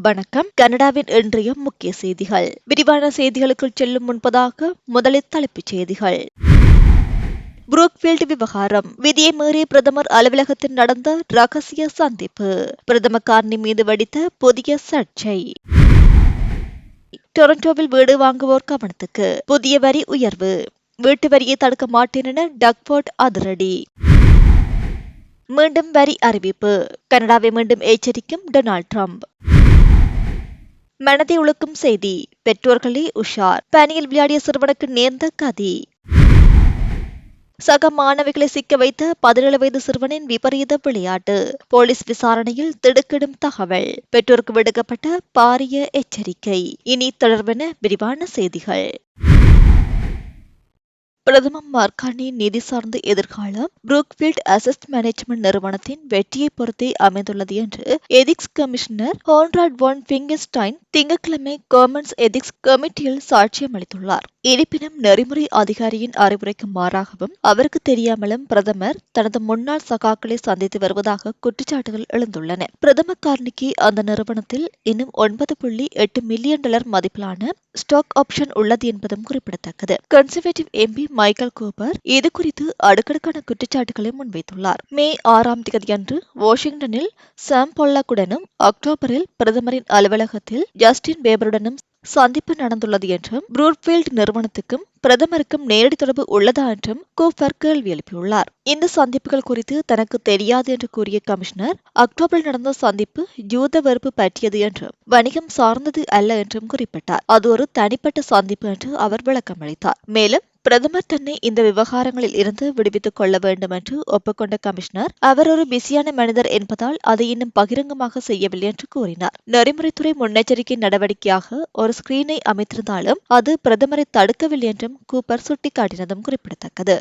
வணக்கம். கனடாவின் இன்றைய முக்கிய செய்திகள். விரிவான செய்திகளுக்குள் செல்லும் முன்பதாக முதலில் தலைப்புச் செய்திகள். புரூக்ஃபீல்டு விவகாரம். விதியை மீறி பிரதமர் அலுவலகத்தில் நடந்த ரகசிய சந்திப்பு. பிரதம கார்னி மீது வெடித்த புதிய சர்ச்சை. டொரண்டோவில் வீடு வாங்குவோர் கவனத்துக்கு. புதிய வரி உயர்வு. வீட்டு வரியை தடுக்க மாட்டேன் என டக்போர்ட் அதிரடி. மீண்டும் வரி அறிவிப்பு. கனடாவை மீண்டும் எச்சரிக்கும் டொனால்ட் ட்ரம்ப். மனதை உழுக்கும் செய்தி. பெற்றோர்களே உஷார். பனியில் விளையாடிய சிறுவனுக்கு நேர்ந்த கதி. சக மாணவிகளை சிக்க வைத்த பதினேழு வயது சிறுவனின் விபரீத விளையாட்டு. போலீஸ் விசாரணையில் திடுக்கிடும் தகவல். பெற்றோருக்கு விடுக்கப்பட்ட பாரிய எச்சரிக்கை. இனி தொடர்பென விரிவான செய்திகள். பிரதம மார்கானியின் நிதி சார்ந்த எதிர்காலம் புரூக்ஃபீல்ட் அசஸ்ட் மேனேஜ்மெண்ட் நிறுவனத்தின் வெற்றியை பொறுத்தே அமைந்துள்ளது என்று எதிக்ஸ் கமிஷனர் ஹோன்ராட் வான் பிங்கஸ்டைன் திங்கட்கிழமை கவர்மெண்ட்ஸ் எதிக்ஸ் கமிட்டியில் சாட்சியம் அளித்துள்ளார் இருப்பினும் நெறிமுறை அதிகாரியின் அறிவுரைக்கு மாறாகவும் அவருக்கு தெரியாமலும் பிரதமர் தனது முன்னாள் சகாக்களை சந்தித்து வருவதாக குற்றச்சாட்டுகள் எழுந்துள்ளன. பிரதம கார்னிக்கு அந்த நிறுவனத்தில் இன்னும் ஒன்பது புள்ளி எட்டு மில்லியன் டாலர் மதிப்பிலான ஸ்டாக் ஆப்ஷன் உள்ளது என்பதும் குறிப்பிடத்தக்கது. கன்சர்வேட்டிவ் எம்பி மைக்கேல் கூப்பர் இது குறித்து அடுக்கடுக்கான குற்றச்சாட்டுகளை முன்வைத்துள்ளார். மே ஆறாம் தேதியன்று வாஷிங்டனில் சாம் பொல்லாக்குடனும் அக்டோபரில் பிரதமரின் அலுவலகத்தில் ஜஸ்டின் பேபருடனும் சந்திப்பு நடந்துள்ளது என்றும் ப்ரூட்ஃபீல்ட் நிறுவனத்துக்கும் பிரதமருக்கும் நேரடி தொடர்பு உள்ளதா என்றும் கூப்பர் கேள்வி எழுப்பியுள்ளார். இந்த சந்திப்புகள் குறித்து தனக்கு தெரியாது என்று கூறிய கமிஷனர் அக்டோபரில் நடந்த சந்திப்பு யூத வெறுப்பு பற்றியது என்றும் வணிகம் சார்ந்தது அல்ல என்றும் குறிப்பிட்டார். அது ஒரு தனிப்பட்ட சந்திப்பு என்று அவர் விளக்கமளித்தார். மேலும் பிரதமர் தன்னை இந்த விவகாரங்களில் இருந்து விடுவித்துக் கொள்ள வேண்டும் என்று ஒப்புக்கொண்ட கமிஷனர் அவர் ஒரு பிஸியான மனிதர் என்பதால் அதை இன்னும் பகிரங்கமாக செய்யவில்லை என்று கூறினார். நெறிமுறைத்துறை முன்னெச்சரிக்கை நடவடிக்கையாக ஒரு ஸ்கிரீனை அமைத்திருந்தாலும் அது பிரதமரை தடுக்கவில்லை என்றும் கூப்பர் சுட்டிக்காட்டினதும் குறிப்பிடத்தக்கது.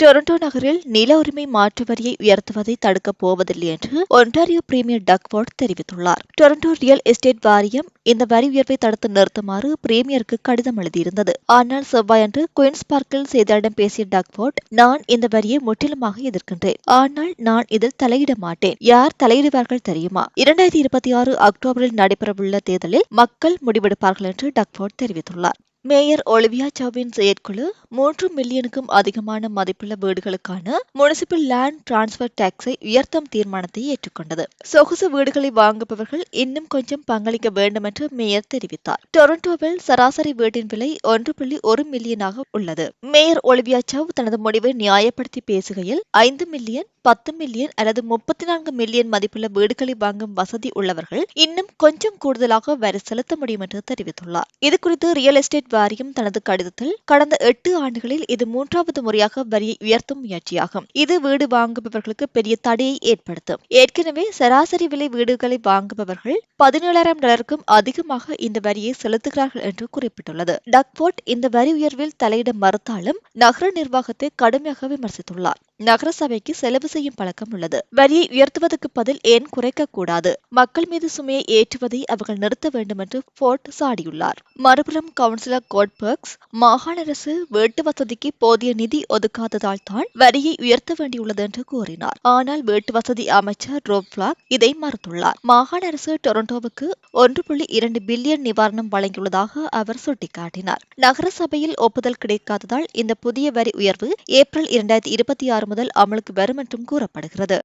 டொரண்டோ நகரில் நில உரிமை மாற்று வரியை உயர்த்துவதை தடுக்கப் போவதில்லை என்று ஒன்டாரியோ பிரீமியர் டக்வார்ட் தெரிவித்துள்ளார். டொரண்டோ ரியல் எஸ்டேட் வாரியம் இந்த வரி உயர்வை தடுத்து நிறுத்துமாறு பிரீமியருக்கு கடிதம் எழுதியிருந்தது. ஆனால் செவ்வாயன்று குயின்ஸ் பார்க்கில் செய்தியாளரிடம் பேசிய டக்வார்ட் நான் இந்த வரியை முற்றிலுமாக எதிர்க்கின்றேன். ஆனால் நான் இதில் தலையிட மாட்டேன். யார் தலையிடுவார்கள் தெரியுமா? இரண்டாயிரத்தி இருபத்தி ஆறு அக்டோபரில் நடைபெறவுள்ள தேர்தலில் மக்கள் முடிவெடுப்பார்கள் என்று டக்வார்ட் தெரிவித்துள்ளார். மேயர் ஒலிவியா சௌவின் செயற்குழு மூன்று மில்லியனுக்கும் அதிகமான மதிப்புள்ள வீடுகளுக்கான முனிசிபல் லேண்ட் டிரான்ஸ்பர் டாக்ஸை உயர்த்தும் தீர்மானத்தை ஏற்றுக்கொண்டது. சொகுசு வீடுகளை வாங்குபவர்கள் இன்னும் கொஞ்சம் பங்களிக்க வேண்டும் என்று மேயர் தெரிவித்தார். டொரண்டோவில் சராசரி வீட்டின் விலை ஒன்று புள்ளி ஒரு மில்லியனாக உள்ளது. மேயர் ஒலிவியா சவ் தனது முடிவை நியாயப்படுத்தி பேசுகையில் ஐந்து மில்லியன் பத்து மில்லியன் அல்லது முப்பத்தி நான்கு மில்லியன் மதிப்புள்ள வீடுகளை வாங்கும் வசதி உள்ளவர்கள் இன்னும் கொஞ்சம் கூடுதலாக வரி செலுத்த முடியும் என்று தெரிவித்துள்ளார். இது குறித்து ரியல் எஸ்டேட் வாரியம் தனது கடிதத்தில் கடந்த எட்டு ஆண்டுகளில் இது மூன்றாவது முறையாக வரியை உயர்த்தும் முயற்சியாகும். இது வீடு வாங்குபவர்களுக்கு பெரிய தடையை ஏற்படுத்தும். ஏற்கனவே சராசரி விலை வீடுகளை வாங்குபவர்கள் பதினேழாயிரம் டாலருக்கும் அதிகமாக இந்த வரியை செலுத்துகிறார்கள் என்று குறிப்பிட்டுள்ளது. டக்போர்ட் இந்த வரி உயர்வில் தலையிட மறுத்தாலும் நகர நிர்வாகத்தை கடுமையாக விமர்சித்துள்ளார். நகர சபைக்கு செலவு செய்யும் பழக்கம் உள்ளது. வரியை உயர்த்துவதற்கு பதில் ஏன் குறைக்க கூடாது மக்கள் மீது சுமையை ஏற்றுவதை அவர்கள் நிறுத்த வேண்டும் என்று போர்ட் சாடியுள்ளார். மறுபுறம் கவுன்சிலர் கோட்பர்க்ஸ் மாகாண அரசு வீட்டு வசதிக்கு போதிய நிதி ஒதுக்காததால் தான் வரியை உயர்த்த வேண்டியுள்ளது என்று கூறினார். ஆனால் வீட்டு வசதி அமைச்சர் ரோப்லாக் இதை மறுத்துள்ளார். மாகாண அரசு டொரண்டோவுக்கு ஒன்று புள்ளி இரண்டு பில்லியன் நிவாரணம் வழங்கியுள்ளதாக அவர் சுட்டிக்காட்டினார். நகர சபையில் ஒப்புதல் கிடைக்காததால் இந்த புதிய வரி உயர்வு ஏப்ரல் இரண்டாயிரத்தி இருபத்தி ஆறு முதல் அமலுக்கு வரும் என்றும் கூறப்படுகிறது.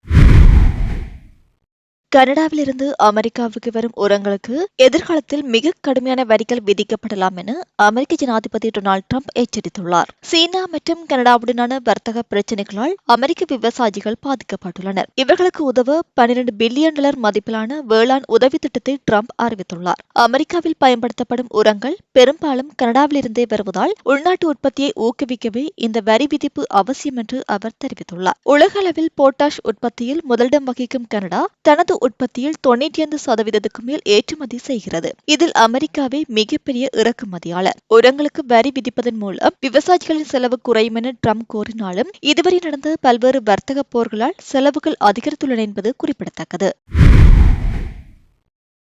கனடாவிலிருந்து அமெரிக்காவுக்கு வரும் உரங்களுக்கு எதிர்காலத்தில் மிக கடுமையான வரிகள் விதிக்கப்படலாம் என அமெரிக்க ஜனாதிபதி டொனால்டு ட்ரம்ப் எச்சரித்துள்ளார். சீனா மற்றும் கனடாவுடனான வர்த்தக பிரச்சினைகளால் அமெரிக்க விவசாயிகள் பாதிக்கப்பட்டுள்ளனர். இவர்களுக்கு உதவ பனிரெண்டு பில்லியன் டாலர் மதிப்பிலான வேளாண் உதவி திட்டத்தை ட்ரம்ப் அறிவித்துள்ளார். அமெரிக்காவில் பயன்படுத்தப்படும் உரங்கள் பெரும்பாலும் கனடாவிலிருந்தே வருவதால் உள்நாட்டு உற்பத்தியை ஊக்குவிக்கவே இந்த வரி விதிப்பு அவசியம் என்று அவர் தெரிவித்துள்ளார். உலக அளவில் போட்டாஷ் உற்பத்தியில் முதலிடம் வகிக்கும் கனடா தனது உற்பத்தியில் தொண்ணூற்றி ஐந்து சதவீதத்துக்கு மேல் ஏற்றுமதி செய்கிறது. இதில் அமெரிக்காவே மிகப்பெரிய இறக்குமதியாளர். உரங்களுக்கு வரி விதிப்பதன் மூலம் விவசாயிகளின் செலவு குறையும் என ட்ரம்ப் கூறினாலும் இதுவரை நடந்த பல்வேறு வர்த்தக போர்களால் செலவுகள் அதிகரித்துள்ளன என்பது குறிப்பிடத்தக்கது.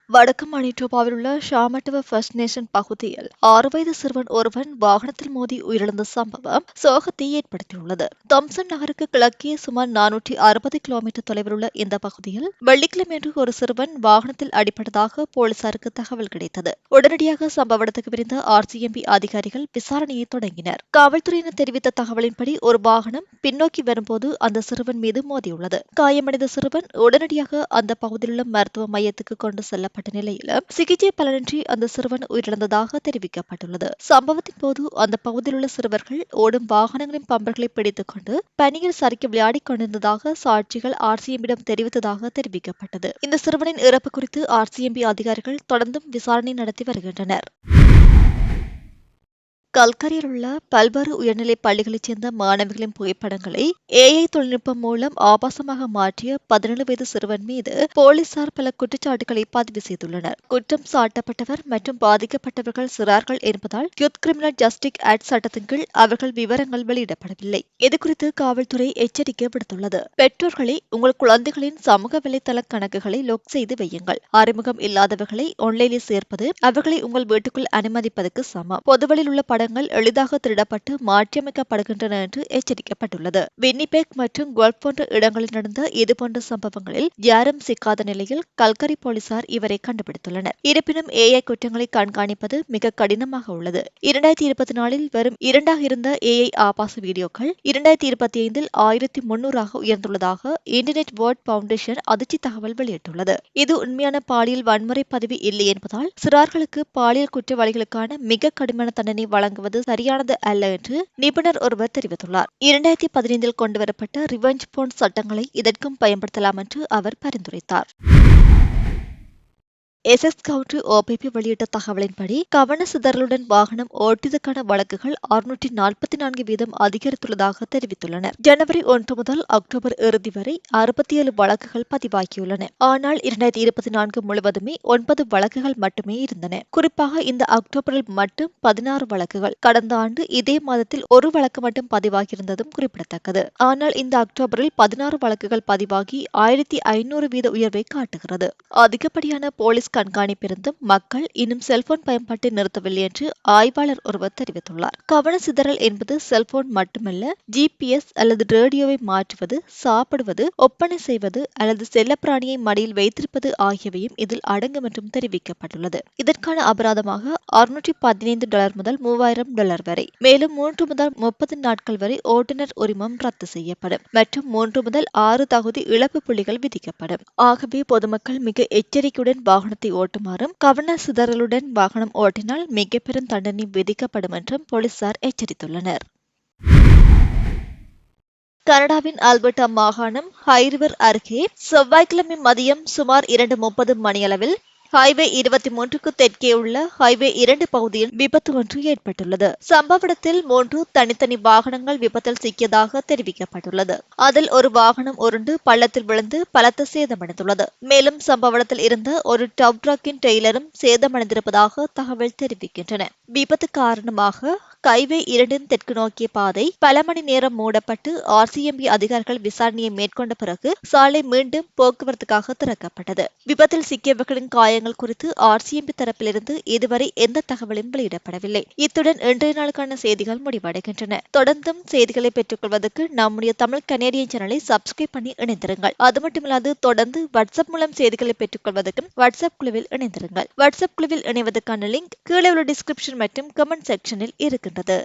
வடக்கு மணிட்டோபாவில் உள்ள ஷாமட்டுவ ஃபர்ஸ்ட் நேஷன் பகுதியில் ஆறு வயது சிறுவன் ஒருவன் வாகனத்தில் மோதி உயிரிழந்த சம்பவம் சோகத்தை ஏற்படுத்தியுள்ளது. தம்சன் நகருக்கு கிழக்கே சுமார் நானூற்றி அறுபது கிலோமீட்டர் தொலைவில் உள்ள இந்த பகுதியில் வெள்ளிக்கிழமையன்று ஒரு சிறுவன் வாகனத்தில் அடிப்பட்டதாக போலீசாருக்கு தகவல் கிடைத்தது. உடனடியாக சம்பவ இடத்துக்கு விரிந்த ஆர்சிஎம்பி அதிகாரிகள் விசாரணையை தொடங்கினர். காவல்துறையினர் தெரிவித்த தகவலின்படி ஒரு வாகனம் பின்னோக்கி வரும்போது அந்த சிறுவன் மீது மோதியுள்ளது. காயமடைந்த சிறுவன் உடனடியாக அந்த பகுதியில் உள்ள மருத்துவ மையத்துக்கு கொண்டு செல்லப்பட்ட நிலையில் சிகிச்சை பலனின்றி அந்த சிறுவன் உயிரிழந்ததாக தெரிவிக்கப்பட்டுள்ளது. சம்பவத்தின் போது அந்த பகுதியில் உள்ள சிறுவர்கள் ஓடும் வாகனங்களின் பம்பர்களை பிடித்துக் கொண்டு பனியில் சறுக்கி விளையாடிக் கொண்டிருந்ததாக சாட்சிகள் ஆர்சிஎம்பிடம் தெரிவித்ததாக தெரிவிக்கப்பட்டது. இந்த சிறுவனின் இறப்பு குறித்து ஆர்சிஎம்பி அதிகாரிகள் தொடர்ந்தும் விசாரணை நடத்தி வருகின்றனர். கல்கரியில் உள்ள பல்வேறு உயர்நிலைப் பள்ளிகளைச் சேர்ந்த மாணவிகளின் புகைப்படங்களை ஏஐ தொழில்நுட்பம் மூலம் ஆபாசமாக மாற்றிய பதினேழு வயது சிறுவன் மீது போலீசார் பல குற்றச்சாட்டுகளை பதிவு செய்துள்ளனர். குற்றம் சாட்டப்பட்டவர் மற்றும் பாதிக்கப்பட்டவர்கள் சிறார்கள் என்பதால் யூத் கிரிமினல் ஜஸ்டிக் ஆக்ட் சட்டத்தின் கீழ் அவர்கள் விவரங்கள் வெளியிடப்படவில்லை. இதுகுறித்து காவல்துறை எச்சரிக்கை விடுத்துள்ளது. பெற்றோர்களை உங்கள் குழந்தைகளின் சமூக வலைதள கணக்குகளை லொக் செய்து வையுங்கள். அறிமுகம் இல்லாதவர்களை ஆன்லைனில் சேர்ப்பது அவர்களை உங்கள் வீட்டுக்குள் அனுமதிப்பதற்கு சமம். பொதுவெளியில் உள்ள படங்கள் எளிதாக திருடப்பட்டு மாற்றியமைக்கப்படுகின்றன என்று எச்சரிக்கப்பட்டுள்ளது. வின்னிபெக் மற்றும் கோல்ஃப் போன்ற இடங்களில் நடந்த இதுபோன்ற சம்பவங்களில் யாரும் சிக்காத நிலையில் கல்கரி போலீசார் இவரை கண்டுபிடித்துள்ளனர். இருப்பினும் ஏஐ குற்றங்களை கண்காணிப்பது மிக கடினமாக உள்ளது. இரண்டாயிரத்தி இருபத்தி நாலில் வரும் இரண்டாக இருந்த ஏஐ ஆபாச வீடியோக்கள் இரண்டாயிரத்தி இருபத்தி ஐந்தில் ஆயிரத்தி முன்னூறாக உயர்ந்துள்ளதாக இன்டர்நெட் வேர்ல்ட் பவுண்டேஷன் அதிர்ச்சி தகவல் வெளியிட்டுள்ளது. இது உண்மையான பாலியல் வன்முறை பதிவு இல்லை என்பதால் சிறார்களுக்கு பாலியல் குற்றவாளிகளுக்கான மிக கடுமையான தண்டனை வழங்குவது சரியானது அல்ல என்று நிபுணர் ஒருவர் தெரிவித்துள்ளார். இரண்டாயிரத்தி பதினைந்தில் கொண்டுவரப்பட்ட ரிவெஞ்ச் போன் சட்டங்களை இதற்கும் பயன்படுத்தலாம் என்று அவர் பரிந்துரைத்தார். எஸ்எஸ் ஓபிபி வெளியிட்ட தகவலின்படி கவன சிதறலுடன் வாகனம் ஓட்டியதற்கான வழக்குகள் அறுநூற்றி நாற்பத்தி நான்கு வீதம் அதிகரித்துள்ளதாக தெரிவித்துள்ளனர் ஜனவரி ஒன்று முதல் அக்டோபர் இறுதி வரை அறுபத்தி ஏழு வழக்குகள் பதிவாகியுள்ளன. ஆனால் இரண்டாயிரத்தி இருபத்தி நான்கு முழுவதுமே ஒன்பது வழக்குகள் மட்டுமே இருந்தன. குறிப்பாக இந்த அக்டோபரில் மட்டும் பதினாறு வழக்குகள். கடந்த ஆண்டு இதே மாதத்தில் ஒரு வழக்கு மட்டும் பதிவாகியிருந்ததும் குறிப்பிடத்தக்கது. ஆனால் இந்த அக்டோபரில் பதினாறு வழக்குகள் பதிவாகி ஆயிரத்தி ஐநூறு வீத உயர்வை காட்டுகிறது. அதிகப்படியான போலீஸ் கண்காணிப்பிருந்து மக்கள் இன்னும் செல்போன் பயன்பாட்டை நிறுத்தவில்லை என்று ஆய்வாளர் ஒருவர் தெரிவித்துள்ளார். கவன சிதறல் என்பது செல்போன் மட்டுமல்ல ஜிபிஎஸ் அல்லது ரேடியோவை மாற்றுவது சாப்பிடுவது ஒப்பனை செய்வது அல்லது செல்லப்பிராணியை மடியில் வைத்திருப்பது ஆகியவையும் இதில் அடங்கும் என்றும் தெரிவிக்கப்பட்டுள்ளது. இதற்கான அபராதமாக அறுநூற்றி பதினைந்து டாலர் முதல் மூவாயிரம் டாலர் வரை மேலும் மூன்று முதல் முப்பது நாட்கள் வரை ஓட்டுநர் உரிமம் ரத்து செய்யப்படும் மற்றும் மூன்று முதல் ஆறு தகுதி இழப்பு புள்ளிகள் விதிக்கப்படும். ஆகவே பொதுமக்கள் மிக எச்சரிக்கையுடன் வாகனத்தை ஓட்டுமாறும் கவன சிதறலுடன் வாகனம் ஓட்டினால் மிக பெரும் தண்டனை விதிக்கப்படும் என்றும் போலீசார் எச்சரித்துள்ளனர். கனடாவின் ஆல்பர்டா மாகாணம் ஹைரிவர் அருகே செவ்வாய்க்கிழமை மதியம் சுமார் இரண்டு முப்பது மணியளவில் ஹைவே இருபத்தி மூன்றுக்கு தெற்கே உள்ள ஹைவே இரண்டு பகுதியில் விபத்து ஒன்று ஏற்பட்டுள்ளது. சம்பவ இடத்தில் மூன்று தனித்தனி வாகனங்கள் விபத்தில் சிக்கியதாக தெரிவிக்கப்பட்டுள்ளது. அதில் ஒரு வாகனம் உருண்டு பள்ளத்தில் விழுந்து பலத்த சேதமடைந்துள்ளது. மேலும் சம்பவ இடத்தில் இருந்த ஒரு டவ் ட்ரக்கின் டெய்லரும் சேதமடைந்திருப்பதாக தகவல் தெரிவிக்கின்றன. விபத்து காரணமாக கைவே இரண்டின் தெற்கு நோக்கிய பாதை பல மணி நேரம் மூடப்பட்டு ஆர்சிஎம்பி அதிகாரிகள் விசாரணையை மேற்கொண்ட பிறகு சாலை மீண்டும் போக்குவரத்துக்காக திறக்கப்பட்டது. விபத்தில் சிக்கியவர்களின் காய காயங்கள் குறித்து ஆர்சிஎம்பி தரப்பிலிருந்து இதுவரை எந்த தகவலும் வெளியிடப்படவில்லை. இத்துடன் இன்றைய நாளுக்கான செய்திகள் முடிவடைகின்றன. தொடர்ந்தும் செய்திகளை பெற்றுக்கொள்வதற்கு நம்முடைய தமிழ் கனேடியன் சேனலை சப்ஸ்கிரைப் பண்ணி இணைந்திருங்கள். அது மட்டுமில்லாது தொடர்ந்து வாட்ஸ்அப் மூலம் செய்திகளை பெற்றுக்கொள்வதற்கும் வாட்ஸ்அப் குழுவில் இணைந்திருங்கள். வாட்ஸ்அப் குழுவில் இணைவதற்கான லிங்க் கீழே உள்ள டிஸ்கிரிப்ஷன் மற்றும் கமெண்ட் செக்ஷனில் இருக்கின்றது.